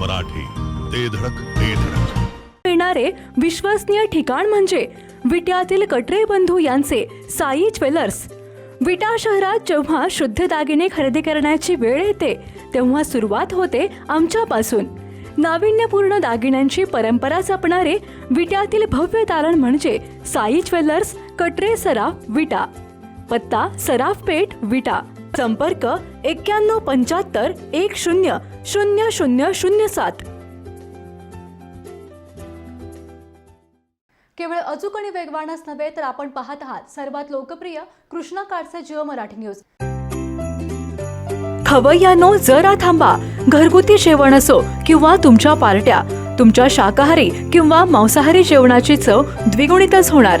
मराठी ते धडक ते धडक. मिळणारे विश्वसनीय ठिकाण म्हणजे विट्यातील कटरे बंधू यांचे साई ज्वेलर्स. विटा शहरात जेव्हा शुद्ध दागिने खरेदी करण्याची वेळ येते तेव्हा सुरुवात होते आमच्यापासून. नाविन्यपूर्ण दागिन्यांची परंपरा जपणारे विट्यातील भव्य तारण म्हणजे साई ज्वेलर्स कटरे सराफ विटा पत्ता सराफ पेठ विटा. संपर्क एक्क्याण्णव पंच्याहत्तर एक शून्य शून्य शून्य शून्य सात. केवळ अचूक आणि वेगवानच नव्हे तर आपण पाहत आहात सर्वात लोकप्रिय कृष्णा काडचे जिओ मराठी न्यूज. खवय्यानो जरा थांबा. घरगुती जेवण असो किंवा तुमच्या पार्ट्या तुमच्या शाकाहारी किंवा मांसाहारी जेवणाची चव द्विगुणितच होणार.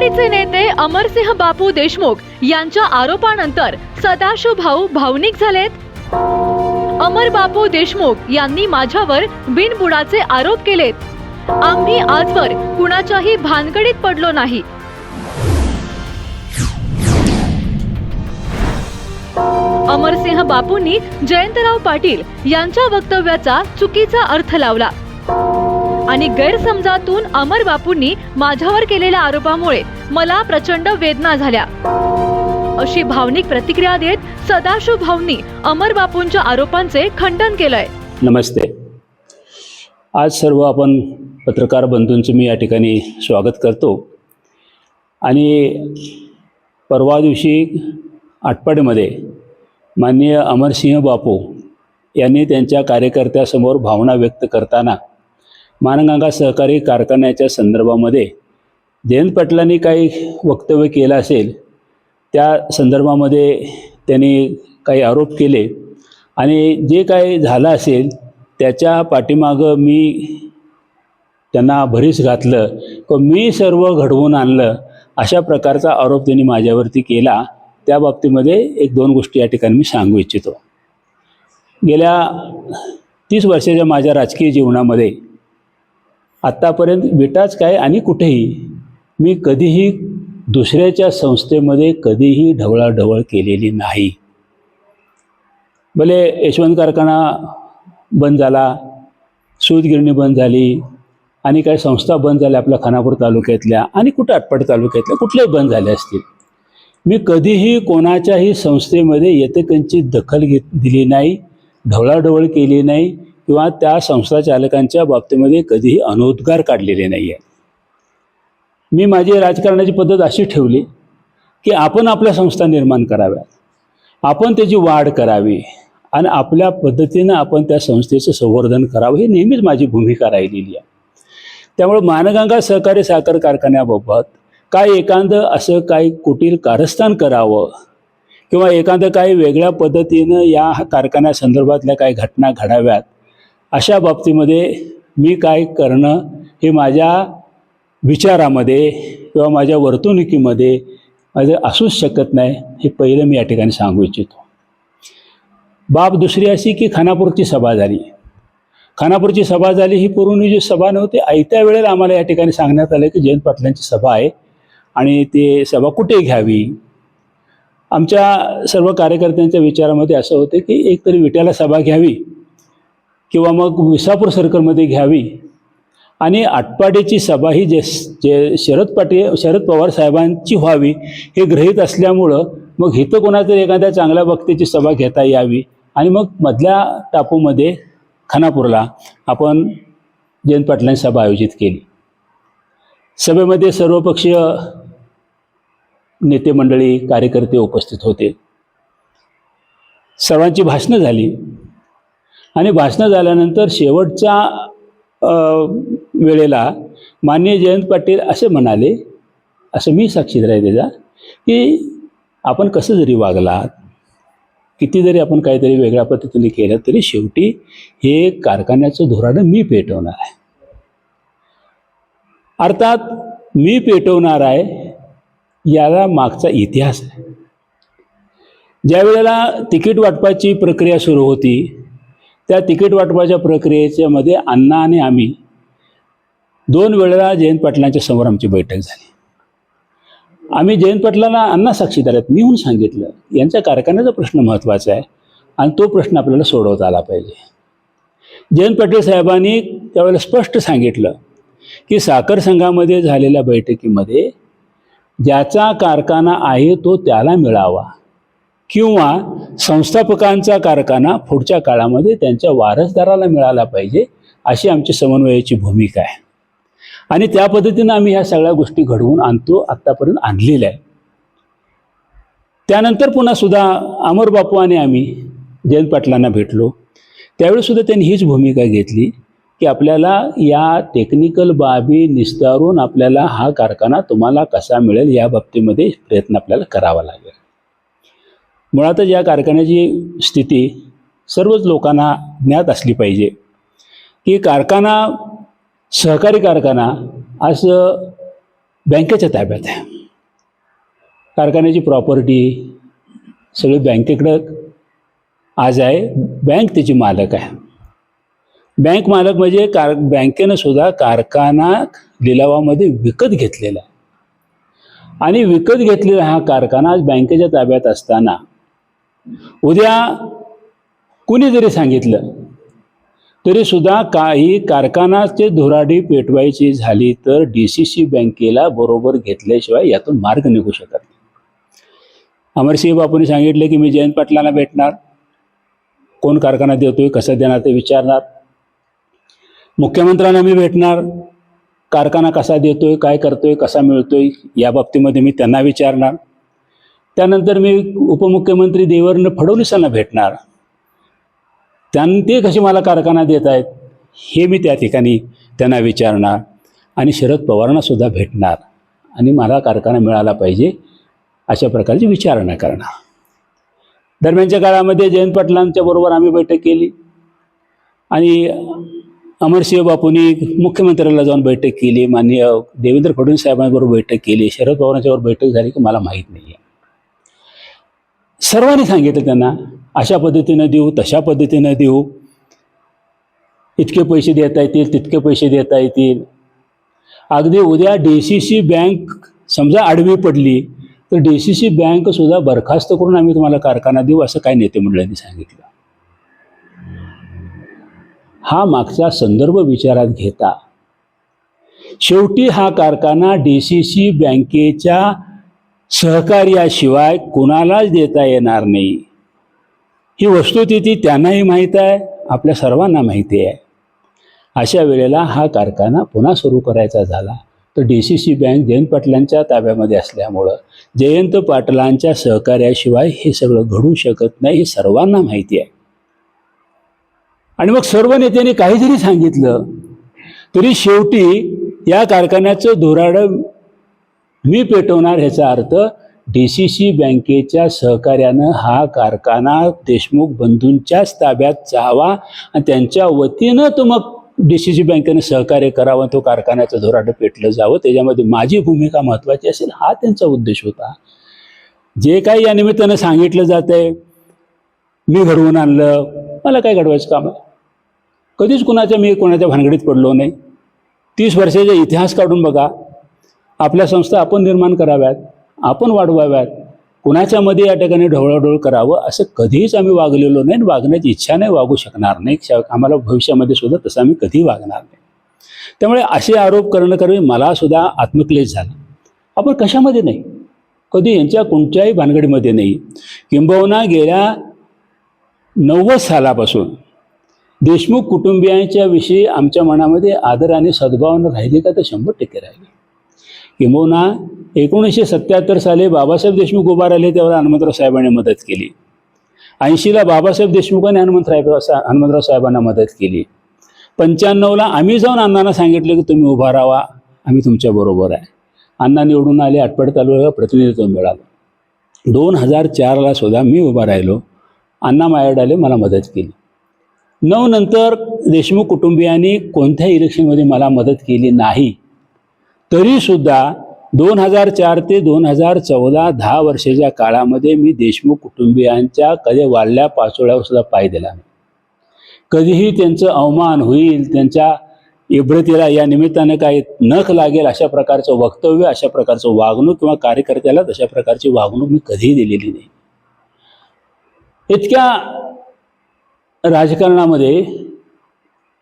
आघाडीचे नेते अमरसिंह बापू देशमुख यांच्या आरोपानंतर सदाशिव भाऊ भावनिक झालेत. अमर बापू देशमुख यांनी माझ्यावर बिनबुडाचे आरोप केलेत. आम्ही आजवर कुणाच्याही भानगडीत पडलो नाही. अमरसिंह बापूंनी जयंतराव पाटील यांच्या वक्तव्याचा चुकीचा अर्थ लावला. आणि गैरसमजातून अमर बापूंनी माझ्यावर केलेल्या आरोपामुळे मला प्रचंड वेदना झाल्या. अशी भावनिक प्रतिक्रिया देत सदाशिव भाऊंनी अमर बापूंच्या आरोपांचे खंडन केलंय. नमस्ते. आज सर्व आपण पत्रकार बंधूंचं मी या ठिकाणी स्वागत करतो. आणि परवा दिवशी आटपाडीमध्ये माननीय अमरसिंह बापू यांनी त्यांच्या कार्यकर्त्यासमोर भावना व्यक्त करताना मानगंगा सहकारी कारखान्याच्या संदर्भामध्ये जयंत पाटलांनी काही वक्तव्य केलं असेल त्या संदर्भामध्ये त्यांनी काही आरोप केले. आणि जे काही झालं असेल त्याच्या पाठीमागं मी त्यांना भरीस घातलं व मी सर्व घडवून आणलं अशा प्रकारचा आरोप त्यांनी माझ्यावरती केला. त्या बाबतीमध्ये एक दोन गोष्टी या ठिकाणी मी सांगू इच्छितो. गेल्या तीस वर्षाच्या माझ्या राजकीय जीवनामध्ये आत्तापर्यंत विटाच काय आणि कुठेही. मी कधीही दुसऱ्याच्या संस्थेमध्ये कधीही ढवळाढवळ केलेली नाही. भले यशवंत कारखाना बंद झाला सूतगिरणी बंद झाली आणि काही संस्था बंद झाल्या आपल्या खानापूर तालुक्यातल्या आणि कुठं आटपाडी तालुक्यातल्या कुठल्याही बंद झाल्या असतील. मी कधीही कोणाच्याही संस्थेमध्ये येतेकंची दखल घेत दिली नाही ढवळाढवळ केली नाही किंवा त्या संस्था चालकांच्या बाबतीमध्ये कधीही अनोद्गार काढलेले नाही आहे मी माझी राजकारणाची पद्धत अशी ठेवली की आपण आपल्या संस्था निर्माण कराव्यात. आपण त्याची वाढ करावी आणि आपल्या पद्धतीनं आपण त्या संस्थेचं संवर्धन करावं ही नेहमीच माझी भूमिका राहिलेली आहे. त्यामुळे मानगंगा सहकारी साखर कारखान्याबाबत काय एखादं असं काही कुटील कारस्थान करावं किंवा एखादं काही वेगळ्या पद्धतीनं या कारखान्यासंदर्भातल्या काही घटना घडाव्यात अशा बाबतीमध्ये मी काय करणं हे माझ्या विचारामध्ये किंवा माझ्या वर्तणुकीमध्ये माझं असूच शकत नाही हे पहिलं मी या ठिकाणी सांगू इच्छितो. बाब दुसरी अशी की खानापूरची सभा झाली. खानापूरची सभा झाली ही पूर्वीची सभा नव्हती आयत्या वेळेला आम्हाला या ठिकाणी सांगण्यात आलं की जयंत पाटलांची सभा आहे आणि ते सभा कुठे घ्यावी? आमच्या सर्व कार्यकर्त्यांच्या विचारामध्ये असं होतं की एकतरी विट्याला सभा घ्यावी. किंवा मग विसापूर सर्कलमध्ये घ्यावी. आणि आटपाडीची सभा ही जे जे शरद पाटील शरद पवार साहेबांची व्हावी हे गृहीत असल्यामुळं मग इथं कोणातरी एखाद्या चांगल्या वक्त्याची सभा घेता यावी. आणि मग मधल्या टापूमध्ये खानापूरला आपण जयंत पाटलांची सभा आयोजित केली. सभेमध्ये सर्वपक्षीय नेते मंडळी कार्यकर्ते उपस्थित होते. सर्वांची भाषणं झाली. आणि भाषणं झाल्यानंतर शेवटच्या वेळेला माननीय जयंत पाटील असे म्हणाले असं मी साक्षीदार आहे त्याचा की आपण कसं जरी वागलात किती जरी आपण काहीतरी वेगळ्या पद्धतीने केलं तरी शेवटी हे कारखान्याचं धोरण मी पेटवणार आहे. अर्थात मी पेटवणार आहे याला मागचा इतिहास आहे. ज्या वेळेला तिकीट वाटपाची प्रक्रिया सुरू होती त्या तिकीट वाटपाच्या प्रक्रियेच्या मध्ये अण्णा आणि आम्ही दोन वेळेला जयंत पाटलांच्या समोर आमची बैठक झाली. आम्ही जयंत पाटलांना अण्णा साक्षीदार आहेत मी होऊन सांगितलं यांच्या कारखान्याचा प्रश्न महत्त्वाचा आहे आणि तो प्रश्न आपल्याला सोडवता आला पाहिजे. जयंत पाटील साहेबांनी त्यावेळेला स्पष्ट सांगितलं की साखर संघामध्ये झालेल्या बैठकीमध्ये ज्याचा कारखाना आहे तो त्याला मिळावा. किंवा संस्थापकांचा कारखाना पुढच्या काळामध्ये त्यांच्या वारसदाराला मिळाला पाहिजे अशी आमची समन्वयाची भूमिका आहे. आणि त्या पद्धतीनं आम्ही ह्या सगळ्या गोष्टी घडवून आणतो आत्तापर्यंत आणलेल्या आहे त्यानंतर पुन्हा सुद्धा अमर बापू आणि आम्ही जयंत पाटलांना भेटलो. त्यावेळी सुद्धा त्यांनी हीच भूमिका घेतली की आपल्याला या टेक्निकल बाबी निस्तारून आपल्याला हा कारखाना तुम्हाला कसा मिळेल या बाबतीमध्ये प्रयत्न आपल्याला करावा लागेल. मुळातच या कारखान्याची स्थिती सर्वच लोकांना ज्ञात असली पाहिजे. की कारखाना सहकारी कारखाना आज बँकेच्या ताब्यात आहे. कारखान्याची प्रॉपर्टी सगळी बँकेकडं आज आहे बँक त्याची मालक आहे. बँक मालक म्हणजे कार बँकेनं सुद्धा कारखाना लिलावामध्ये विकत घेतलेला आहे. आणि विकत घेतलेला हा कारखाना आज बँकेच्या ताब्यात असताना उद्या कुणी जरी सांगितलं तरी सुद्धा काही कारखानाचे धुराडी पेटवायची झाली तर डी सी सी बँकेला बरोबर घेतल्याशिवाय यातून मार्ग निघू शकत नाही. अमरसिंह बापूंनी सांगितलं की मी जयंत पाटलांना भेटणार. कोण कारखाना देतोय कसं देणार ते विचारणार. मुख्यमंत्र्यांना मी भेटणार. कारखाना कसा देतोय काय करतोय कसा मिळतोय या बाबतीमध्ये मी त्यांना विचारणार. त्यानंतर मी उपमुख्यमंत्री देवेंद्र फडणवीसांना भेटणार. त्यां ते कसे मला कारखाना देत आहेत हे मी त्या ठिकाणी त्यांना विचारणार आणि शरद पवारांनासुद्धा भेटणार आणि मला कारखाना मिळाला पाहिजे अशा प्रकारची विचारणा करणार. दरम्यानच्या काळामध्ये जयंत पाटलांच्या बरोबर आम्ही बैठक केली आणि अमरसिंह बापूंनी मुख्यमंत्र्याला जाऊन बैठक केली माननीय देवेंद्र फडणवीस साहेबांबरोबर बैठक केली शरद पवारांच्यावर बैठक झाली की मला माहीत नाही आहे सर्वांनी सांगितलं त्यांना अशा पद्धतीनं देऊ तशा पद्धतीनं देऊ. इतके पैसे देता येतील तितके पैसे देता येतील. अगदी उद्या डी सी सी बँक समजा आडवी पडली तर डी सी सी बँकसुद्धा बरखास्त करून आम्ही तुम्हाला कारखाना देऊ असं काय नेते मंडळांनी सांगितलं. हा मागचा संदर्भ विचारात घेता. शेवटी हा कारखाना डी सी सी बँकेच्या सहकार्याशिवाय कुणालाच देता येणार नाही. ही वस्तुस्थिती त्यांनाही माहीत आहे आपल्या सर्वांना माहिती आहे. अशा वेळेला हा कारखाना पुन्हा सुरू करायचा झाला. तर D C C bank Jayant पाटलांच्या ताब्यामध्ये असल्यामुळं जयंत पाटलांच्या सहकार्याशिवाय हे सगळं घडू शकत नाही हे सर्वांना माहिती आहे. आणि मग सर्व नेत्यांनी काही जरी सांगितलं तरी शेवटी या कारखान्याचं धोराडं मी पेटवणार ह्याचा अर्थ डी सी सी बँकेच्या सहकार्यानं हा कारखाना देशमुख बंधूंच्याच ताब्यात जावा आणि त्यांच्या वतीनं तो मग डी सी सी बँकेनं सहकार्य करावं तो कारखान्याचं धोराडं पेटलं जावं. त्याच्यामध्ये माझी भूमिका महत्त्वाची असेल हा त्यांचा उद्देश होता. जे काही या निमित्तानं सांगितलं जातं आहे मी घडवून आणलं. मला काय घडवायचं काम आहे? कधीच कुणाच्या मी कोणाच्या भानगडीत पडलो नाही. तीस वर्षाचा इतिहास काढून बघा. आपल्या संस्था आपण निर्माण कराव्यात आपण वाढवाव्यात. कुणाच्यामध्ये या ठिकाणी ढवळाढवळ करावं असं कधीच आम्ही वागलेलो नाही आणि वागण्याची इच्छा नाही वागू शकणार नाही. श- आम्हाला भविष्यामध्ये सुद्धा तसं आम्ही कधी वागणार नाही. त्यामुळे असे आरोप करणं करणं मला सुद्धा आत्मक्लेश झाला. आपण कशामध्ये नाही? कधी यांच्या कोणत्याही भानगडीमध्ये नाही. किंबहुना गेल्या नव्वद सालापासून देशमुख कुटुंबियांच्या विषयी आमच्या मनामध्ये आदर आणि सद्भावना राहिली का तर शंभर टक्के राहिली. किंबहुना एकोणीसशे सत्याहत्तर साली बाबासाहेब देशमुख उभा राहिले तेव्हा हनुमंतराव साहेबांनी मदत केली. ऐंशीला बाबासाहेब देशमुखांनी हनुमंतराव हनुमंतराव साहेबांना मदत केली. पंच्याण्णवला आम्ही जाऊन अण्णांना सांगितलं की तुम्ही उभा राहा आम्ही तुमच्याबरोबर आहे. अण्णा निवडून आले आटपाडी तालुक्याला प्रतिनिधित्व मिळालं. दोन हजार चारला सुद्धा मी उभा राहिलो. अण्णा माझ्याकडे आले मला मदत केली. नऊ नंतर देशमुख कुटुंबियांनी कोणत्याही इलेक्शनमध्ये मला मदत केली नाही. तरीसुद्धा दोन हजार चार ते दोन हजार चौदा दहा वर्षाच्या काळामध्ये मी देशमुख कुटुंबियांच्या कधी वाढल्या पाचोळ्यावर सुद्धा पाय दिला नाही. कधीही त्यांचं अवमान होईल त्यांच्या इब्रतीला या निमित्तानं काही नख लागेल अशा प्रकारचं वक्तव्य अशा प्रकारचं वागणूक किंवा कार्यकर्त्याला तशा प्रकारची वागणूक मी कधीही दिलेली नाही. इतक्या राजकारणामध्ये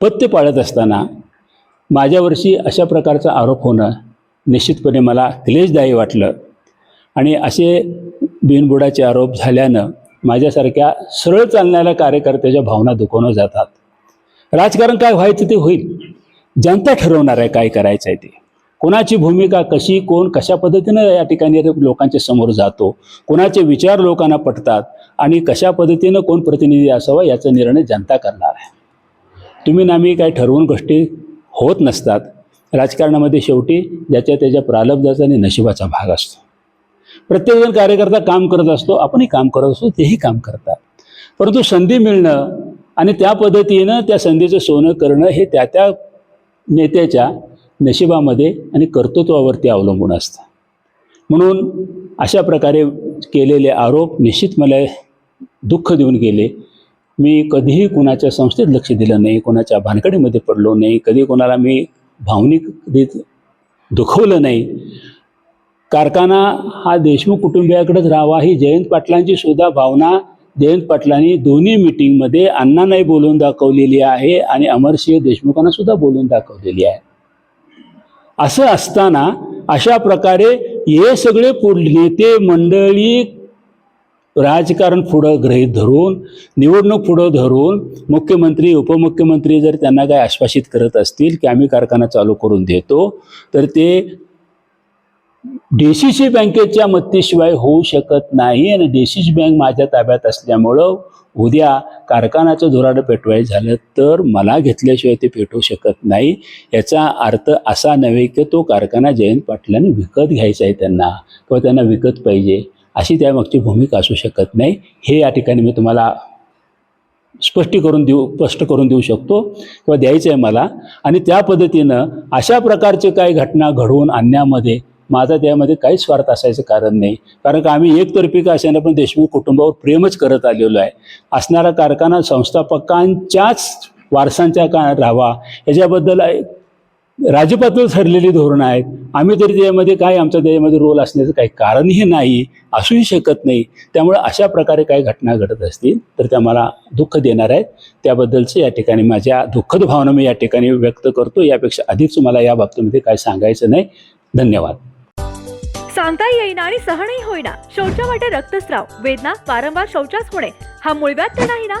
पत्ते पाळत असताना माझ्यावरशी अशा प्रकारचा आरोप होणं निश्चितपणे मला क्लेशदायी वाटलं. आणि असे बिनबुडाचे आरोप झाल्यानं माझ्यासारख्या सरळ चालणाऱ्या कार्यकर्त्याच्या भावना दुखवणं जातात. राजकारण काय व्हायचं ते होईल. जनता ठरवणार आहे काय करायचं आहे ते. कोणाची भूमिका कशी कोण कशा पद्धतीनं या ठिकाणी लोकांच्या समोर जातो कोणाचे विचार लोकांना पटतात आणि कशा पद्धतीनं कोण प्रतिनिधी असावा याचा निर्णय जनता करणार आहे. तुम्ही नामी काय ठरवून गोष्टी होत नसतात राजकारणामध्ये शेवटी ज्याच्या त्याच्या प्रालब्धाचा आणि नशिबाचा भाग असतो. प्रत्येकजण कार्यकर्ता काम करत असतो आपणही काम करत असतो तेही काम करतात. परंतु संधी मिळणं आणि त्या पद्धतीनं त्या संधीचं सोनं करणं हे त्या त्या नेत्याच्या नशिबामध्ये आणि कर्तृत्वावरती अवलंबून असतं. म्हणून अशा प्रकारे केलेले आरोप निश्चित मला दुःख देऊन गेले. मी कधीही कुणाच्या संस्थेत लक्ष दिलं नाही कोणाच्या भानकडीमध्ये पडलो नाही कधी कोणाला मी भावनिक देत दुखवलं नाही. कारखाना हा देशमुख कुटुंबियाकडेच राहावा ही जयंत पाटलांची सुद्धा भावना. जयंत पाटलांनी दोन्ही मिटिंगमध्ये अण्णांनाही बोलून दाखवलेली आहे आणि अमरसिंह देशमुखांना सुद्धा बोलून दाखवलेली आहे. असं असताना अशा प्रकारे हे सगळे पुढ नेते मंडळी राजकारण पुढं गृहीत धरून निवडणूक पुढं धरून मुख्यमंत्री उपमुख्यमंत्री जर त्यांना काय आश्वासित करत असतील की आम्ही कारखाना चालू करून देतो तर ते डी सी सी बँकेच्या मत्तीशिवाय होऊ शकत नाही आणि डी सी सी बँक माझ्या ताब्यात असल्यामुळं उद्या कारखान्याचं धुराडं पेटवायचं झालं तर मला घेतल्याशिवाय ते पेटवू शकत नाही. याचा अर्थ असा नव्हे की तो कारखाना जयंत पाटलांनी विकत घ्यायचा आहे त्यांना किंवा त्यांना विकत पाहिजे. अशी त्यामागची भूमिका असू शकत नाही. हे या ठिकाणी मी तुम्हाला स्पष्टी करून देऊ स्पष्ट करून देऊ शकतो किंवा द्यायचं आहे मला. आणि त्या पद्धतीनं अशा प्रकारचे काही घटना घडवून आणण्यामध्ये माझा त्यामध्ये काहीच स्वार्थ असायचं कारण नाही. कारण का आम्ही एकतर्फी का असेना पण देशमुख कुटुंबावर प्रेमच करत आलेलो आहे. असणारा कारखाना संस्थापकांच्याच वारसांच्या का राहावा याच्याबद्दल राजपातळीवर ठरलेली धोरणं आहेत. आम्ही तरी त्यामध्ये काय आमचा त्याच्यामध्ये रोल असण्याचं काही कारणही नाही असूही शकत नाही. त्यामुळे अशा प्रकारे काही घटना घडत असतील तर त्या मला दुःख देणार आहेत. त्याबद्दलचं या ठिकाणी माझ्या दुःखद भावना मी या ठिकाणी व्यक्त करतो. यापेक्षा अधिकच मला या बाबतीमध्ये काय सांगायचं नाही. धन्यवाद. सांगता येईना आणि सहनही होईना. शौचा वाटे रक्तस्राव वेदना वारंवार शौचास होणे हा मूळव्याध तर नाही ना?